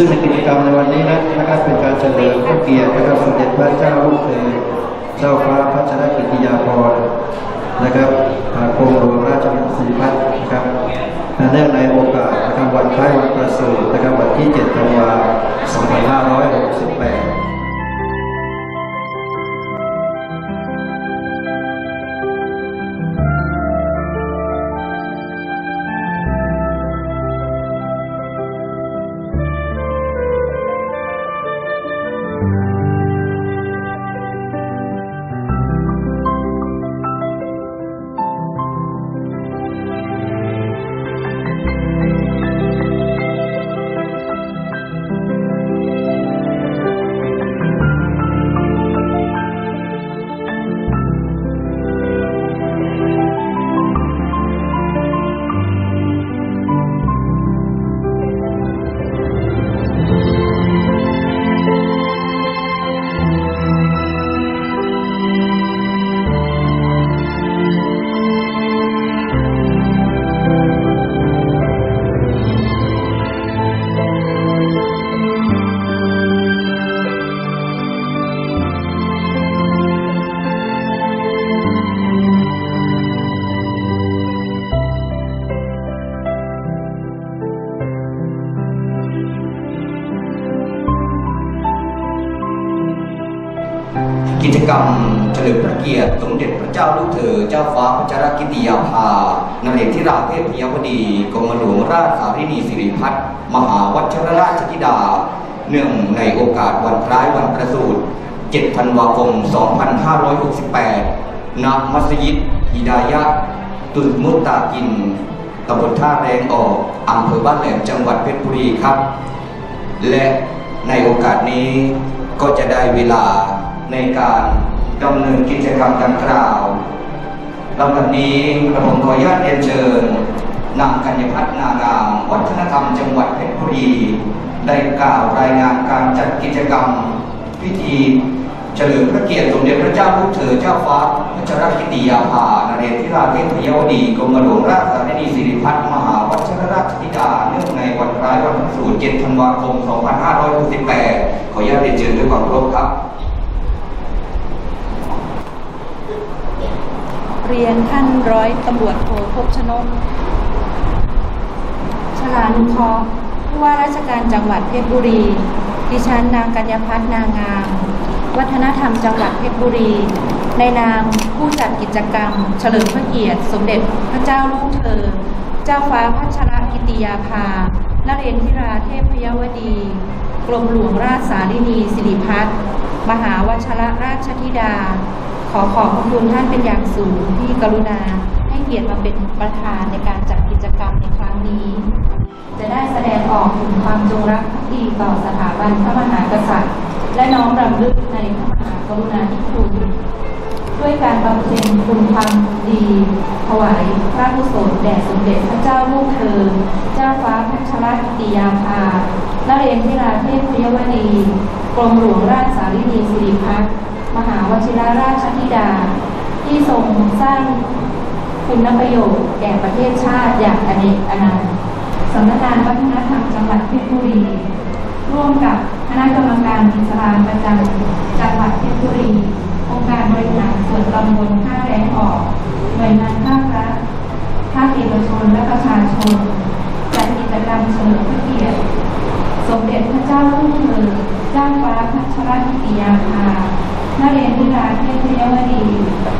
ซึ่งในกิจกรรมในวันนี้นะนะครับเป็นการเฉลิมพระเกียรตินะครับสมเด็จพระเจ้าลูกเธอเจ้าฟ้าพระชนกิติยาภรณ์นะครับกรมหลวงราชวิถีพัฒน์นะครับเนื่องในโอกาส กิจกรรมเฉลิมพระเกียรติสมเด็จพระเจ้าลูกเธอ เจ้าฟ้าพัชรกิติยาภานเรศธิราเทพยวดีกรมหลวงราชสารินีสิริพัฒน์มหาวัชรราชธิดา เนื่องในโอกาสวันคล้ายวันประสูติ7ธันวาคม 2568 ณ มัสยิดฮิดายะห์ตุลมุตตากินตำบลท่าแรงออกอำเภอบ้านแหลมจังหวัดเพชรบุรีครับ และในโอกาสนี้ก็จะได้เวลา ในการดำเนินกิจกรรมดังกล่าวลำดับนี้กระผมขออนุญาตเรียนเชิญนางกัญญพัฒนางามวัฒนธรรมจังหวัดเพชรบุรี ได้กล่าวรายงานการจัดกิจกรรม พิธีเฉลิมพระเกียรติสมเด็จพระเจ้าลูกเธอเจ้าฟ้าพัชรกิติยาภานเรศธิราเทพยวดีกรมหลวงราชสารินีสิริพัฒน์มหาวัชรราชธิดาเนื่องในวันคล้ายวันประสูติ7ธันวาคม 2568 ขออนุญาตเรียนเชิญด้วยความเคารพครับ เรียนท่านร้อยตำรวจโทภพชนกชลานุเคราะห์ผู้ว่าราชการจังหวัดเพชรบุรี ดิฉันนางกัญญาพัฒนางาม วัฒนธรรมจังหวัดเพชรบุรี ในนามผู้จัดกิจกรรม เฉลิมพระเกียรติ สมเด็จพระเจ้าลูกเธอ เจ้าฟ้าพัชรกิติยาภา นเรนทิราเทพยวดี กรมหลวงราชสารินีสิริพัฒน์มหาวชรราชธิดา ขอขอบพระคุณท่านเป็นอย่างสูงที่กรุณาให้เกียรติมาเป็นประธานในการจัดกิจกรรมในครั้งนี้ จะได้แสดงออกถึงความจงรักภักดีต่อสถาบันพระมหากษัตริย์ และน้อมรำลึกในพระมหากรุณาธิคุณ ด้วยการบำเพ็ญคุณความดี ถวายพระกุศลแด่สมเด็จพระเจ้าลูกเธอ เจ้าฟ้าพัชรกิติยาภานเรนทิราเทพยวดี กรมหลวงราชสารินีสิริพัฒน์ มหาวชิรราชธิดา ที่ทรงสร้างคุณประโยชน์แก่ประเทศชาติอย่างอเนกอนันต์สำนักงานวัฒนธรรมจังหวัดเพชรบุรี ร่วมกับคณะกรรมการอิสลาประจำจังหวัดเพชรบุรี องค์การบริหารส่วนตำบลท่าแรงออกหน่วยงานภาครัฐภาคเอกชนและประชาชนจัดกิจกรรมเฉลิมพระเกียรติ สมเด็จพระเจ้าลูกเธอเจ้าฟ้าพัชรกิติยาภา นักเรียนทิราเทพยวดี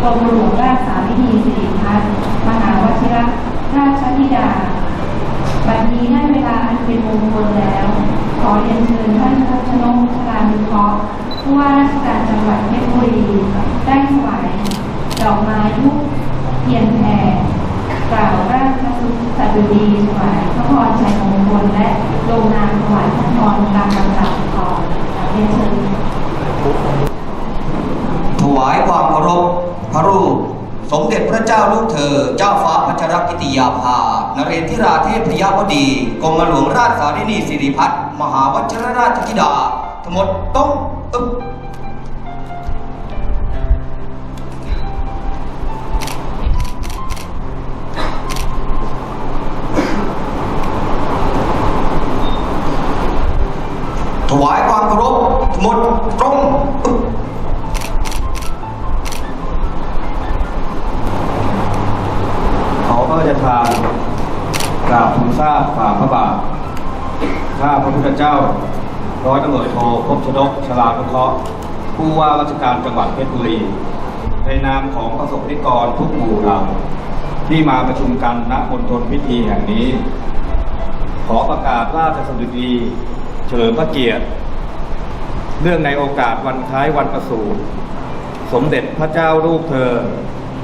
กรมหลวงราชสารินีสิริพัฒน์มายความเคารพพระรูป สมเด็จพระเจ้าลูกเธอ เจ้าฟ้าพัชรกิติยาภานเรนทิราเทพยวดีกรมหลวงราชสารินีสิริพัฒน์มหาวชิรราชธิดาทั้งหมดต้องตึ๊บถวายความเคารพหมดตรง ข้าพระพุทธเจ้า ร้อยตำรวจโทพบชนกชลานุเคราะห์ผู้ว่าราชการจังหวัดเพชรบุรี ในนามของประสบนิกรทุกหมู่เหล่าที่มาประชุมกันณมณฑลพิธีแห่งนี้ ขอประกาศราชสดุดีเฉลิมพระเกียรติ เนื่องในโอกาสวันคล้ายวันประสูติสมเด็จพระเจ้าลูกเธอ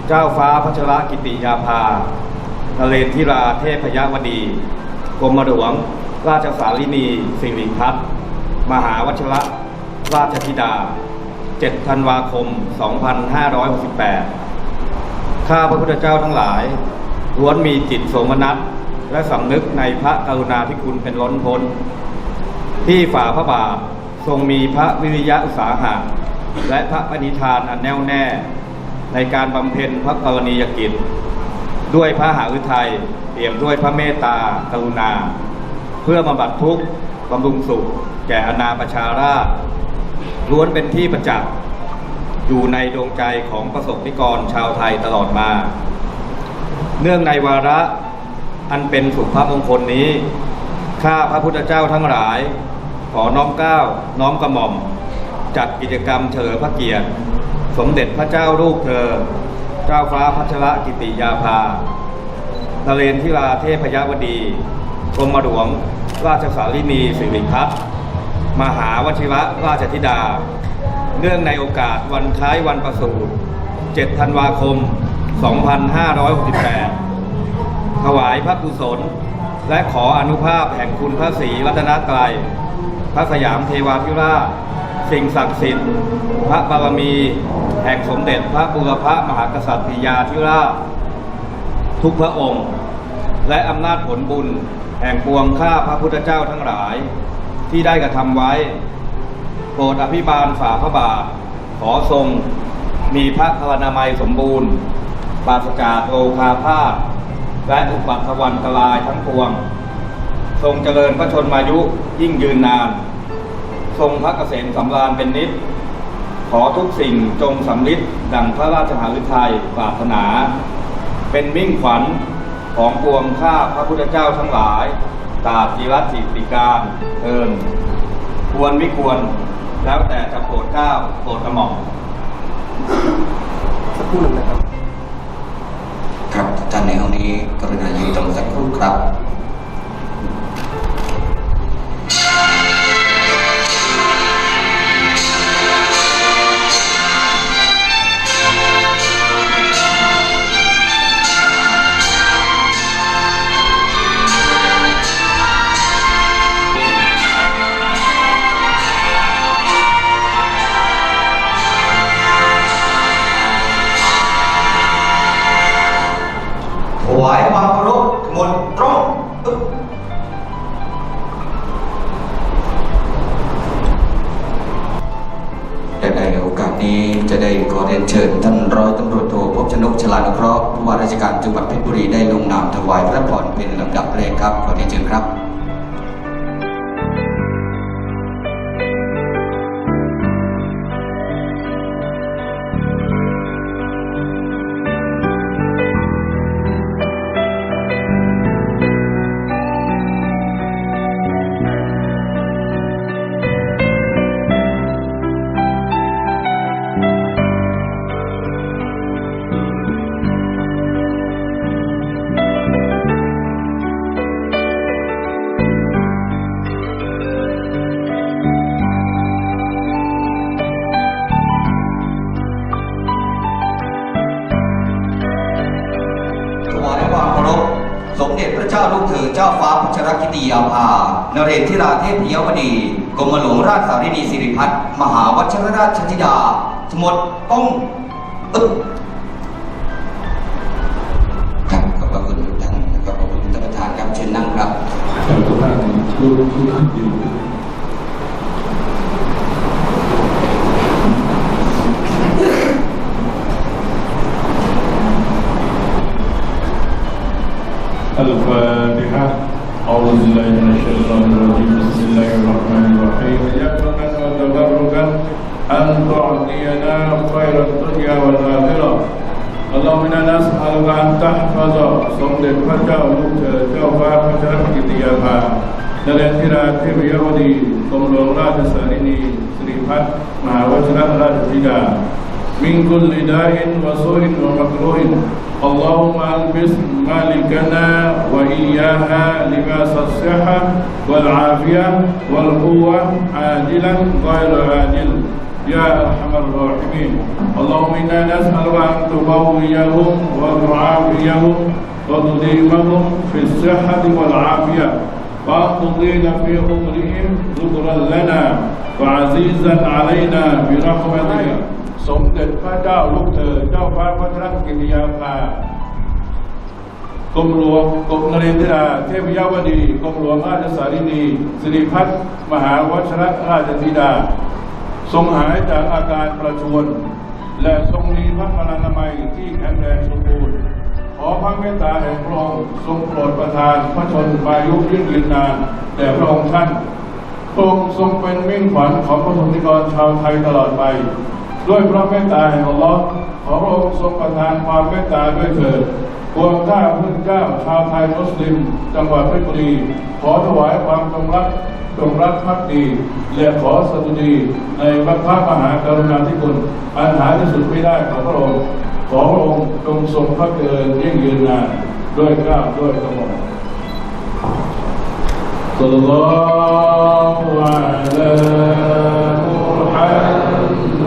เจ้าฟ้าพัชรกิติยาภานเรนทิราเทพยวดี กรมหลวง ราชสารินีสิริพัฒน์มหาวชระราชธิดา 7 ธันวาคม 2568 ข้าพระพุทธเจ้าทั้งหลายล้วนมีจิตโสมนัสและสำนึกในพระกรุณาธิคุณเป็นล้นพ้น ที่ฝ่าพระบาททรงมีพระวิริยะอุตสาหะ และพระปณิธานอันแน่วแน่ ในการบำเพ็ญพระกรณียกิจ ด้วยพระหฤทัยเปี่ยมด้วยพระเมตตากรุณา เพื่อบำบัดทุกข์บำรุงสุข แก่อนาประชาราล้วนเป็นที่ประจักษ์อยู่ในดวงใจของประสบนิกรชาวไทยตลอดมา เนื่องในวาระอันเป็นสุภาพมงคลนี้ ข้าพระพุทธเจ้าทั้งหลาย ขอน้อมเกล้า น้อมกระหม่อม จัดกิจกรรมเฉลิมพระเกียรติ สมเด็จพระเจ้าลูกเธอ เจ้าฟ้าพัชรกิติยาภานเรนทิราเทพยวดี กรมหลวง ราชสารินีสิริพัฒน์มหาวชิระราชธิดา เนื่องในโอกาสวันคล้ายวันประสูติ 7 ธันวาคม 2568 ถวายพระกุศล และขออนุภาพแห่งคุณพระศรีรัตนตรัย พระสยามเทวาธิราช สิ่งศักดิ์สิทธิ์ พระบารมี แห่งสมเด็จพระบุรพมหากษัตริยาธิราช ทุกพระองค์ และอำนาจผลบุญ แห่งปวงข้าพระพุทธเจ้าทั้งหลาย ที่ได้กระทำไว้ โปรดอภิบาลฝ่าพระบาท ขอทรง มีพระพลานามัยสมบูรณ์ ปราศจากโรคาพาธและอุปัตถวันตรายทั้งปวง ทรงเจริญพระชนมายุยิ่งยืนนาน ทรงพระเกษมสำราญเป็นนิจขอทุกสิ่งจงสำลิดดังพระราชหฤทัยปรารถนา เป็นมิ่งขวัญ ของปวงข้าพระพุทธเจ้าทั้งหลายตราบจิรัติติการเอินควรไม่ควรแล้วแต่จะโปรดเกล้าโปรดกระหม่อมสักครู่หนึ่งนะครับ ครับท่านในห้องนี้กรุณายืนตรงสักครู่ครับ นี้จะได้ขอเรียนเชิญท่านร้อยตำรวจโทพบชนกชลานุเคราะห์ผู้ว่าราชการจังหวัดเพชรบุรีได้ลงนามถวายพระพรเป็นลำดับแรกครับขอเรียนเชิญครับ เด็จพระเจ้าลูกเธอเจ้าฟ้าพัชรกิติยาภานเรศธิราเทพเยาวดีกรมหลวงราชสารินีสิริพัฒน์มหาวัชรราชธิดาทั้งหมดต้องอึ๊บครับขอบพระคุณทุกท่านนะครับขอบคุณท่านประธานครับเชิญนั่งครับแต่ทุกท่านช่วยช่วยกันยื الفاتحة أعوذ بالله من الشيطان الرجيم بسم الله الرحمن الرحيم يكرمك وتبركا أن تعطينا خير الدنيا والآخرة اللهم انا نسالك ان تحفظ สมเด็จพระเจ้าลูกเธอเจ้าฟ้าพระชนกิติยาภานเรนทิราเทพยวดีกรมหลวงราชสารินีสิริพัฒน์มหาวชิรราชธิดา من كل داء وسوء ومكروه اللهم ألبس مالكنا وإياها لباس الصحة والعافية والقوة عاجلا غير عاجل. يا أرحم الراحمين. اللهم إنا نسالك أن تقويهم وتعافيهم وتديمهم في الصحة والعافية. وأن تطيل في عمرهم ذكرا لنا وعزيزا علينا برحمتك. สมเด็จพระเจ้าลูกเธอ เจ้าฟ้าพระชนกิติยาภากรมหลวงกรมนเรนทราเทพยวดีกรมหลวงราชสารินีสิริพัฒน์มหาวชรราชธิดา ทรงหายจากอาการประชวรและทรงมีพระพลานามัยที่แข็งแรงสมบูรณ์ขอพระเมตตาแห่งพระองค์ทรงโปรดประทานพระชนมายุยิ่งยืนนานแด่พระองค์ท่านพระองค์ทรงเป็นมิ่งขวัญของพระสงฆ์นิกรชาวไทยตลอดไป ด้วยพระเมตตาแห่งอัลลอฮ์ขอพระองค์ทรงประทานความเมตตาด้วยเถิดพวงข้าพระเจ้าชาวไทยมุสลิม จังหวัดเพชรบุรี ขอถวายความจงรักจงรักภักดีและขอสดุดีในพระพระมหากรุณาธิคุณอันหาที่สุดไม่ได้ของพระองค์ขอพระองค์จงทรงพระเจริญยิ่งยืนนานด้วยกล้าด้วยกระหม่อม